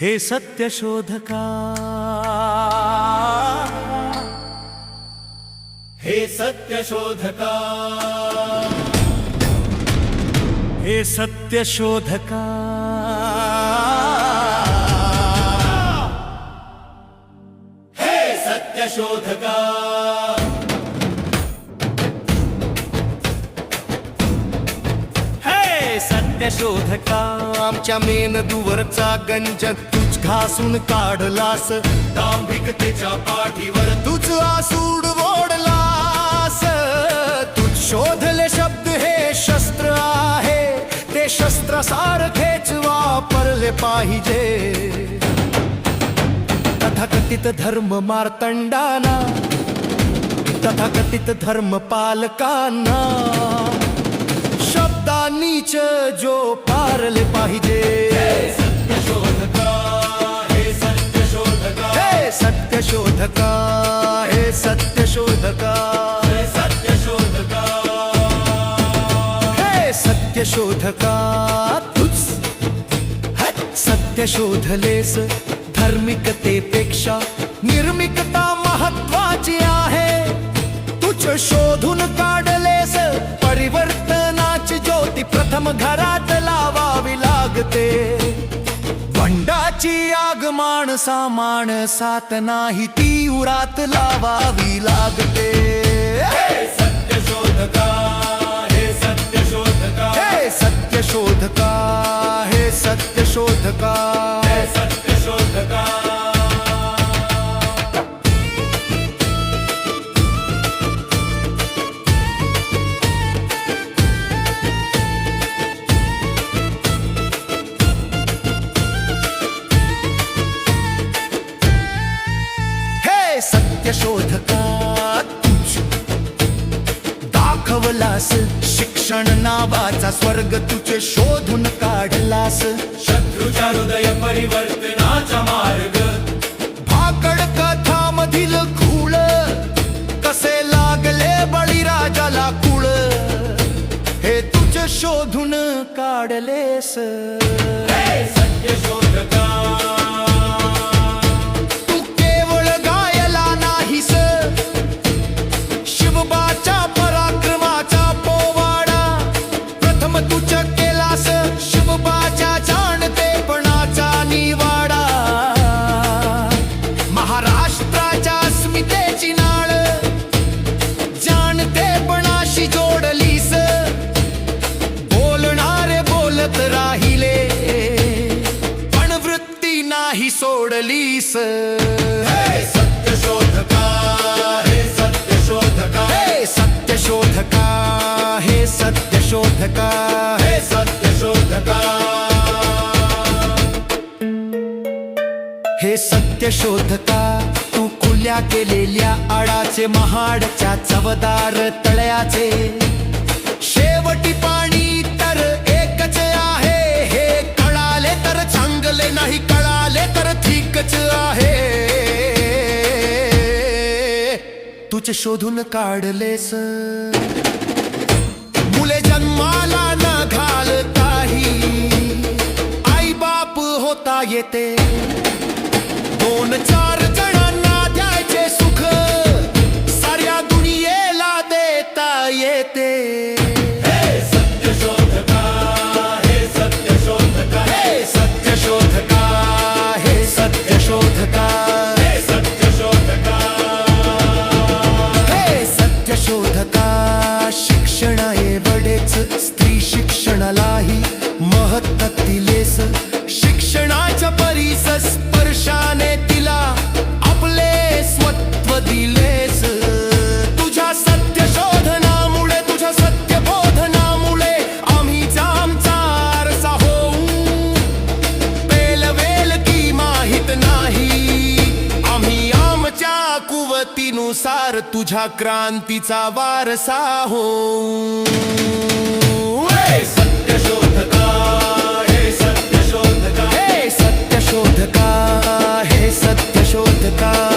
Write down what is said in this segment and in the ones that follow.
हे सत्यशोधका हे सत्यशोधका हे सत्यशोधका हे सत्यशोधका हे सत्यशोधका आमच्या मेंदूवरचा गंजन तुझ घासून काढलास. दांभिकतेच्या पाठीवर तुझ आसूड ओढलास. तुझ शोधले शब्द हे शस्त्र आहे. ते शस्त्र सारखेच वापरले पाहिजे. तथाकथित धर्म मार्तंडाना. तथाकथित धर्म पालकांना. शब्दांनीच जो पारले पाहिजे। सत्यशोधका, हे सत्यशोधका। हे सत्यशोधका हे हे सत्यशोधका हे सत्यशोधका तुझ सत्य शोधलेस धार्मिकतेपेक्षा निर्मिकता जाते भंडाची आग माणसा माणसात नाही ती उरात लावावी लागते. हे सत्यशोधका हे सत्य शोधका हे सत्य शोधका हे सत्य शोधका. हे सत्यशोधका तुझ. दाखवलास शिक्षण नावाचा स्वर्ग तुझे शोधून काढलास. शत्रूच्या हृदय परिवर्तनाचा मार्ग. भाकड कथा मधील खूळ कसे लागले बळीराजाला कुळ. हे तुझे शोधून काढलेस. हे सत्यशोधका तू नाही सोडलीस. हे सत्यशोधका हे सत्यशोधका. हे सत्यशोधका हे सत्यशोधका. हे सत्यशोधका. हे सत्यशोधका तू खुल्या केलेल्या आडाचे महाडच्या चवदार तळ्याचे. शेवटी पाणी तर आहे. तुझे शोधून काढलेस मुले जन्माला न घाल काही आई बाप होता येते. दोन कुवतीनुसार तुझ्या क्रांतीचा वारसा हो हे सत्यशोधका हे सत्यशोधका. हे सत्यशोधका हे सत्यशोधका.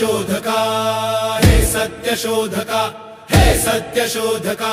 सत्यशोधका हे सत्यशोधका हे सत्यशोधका.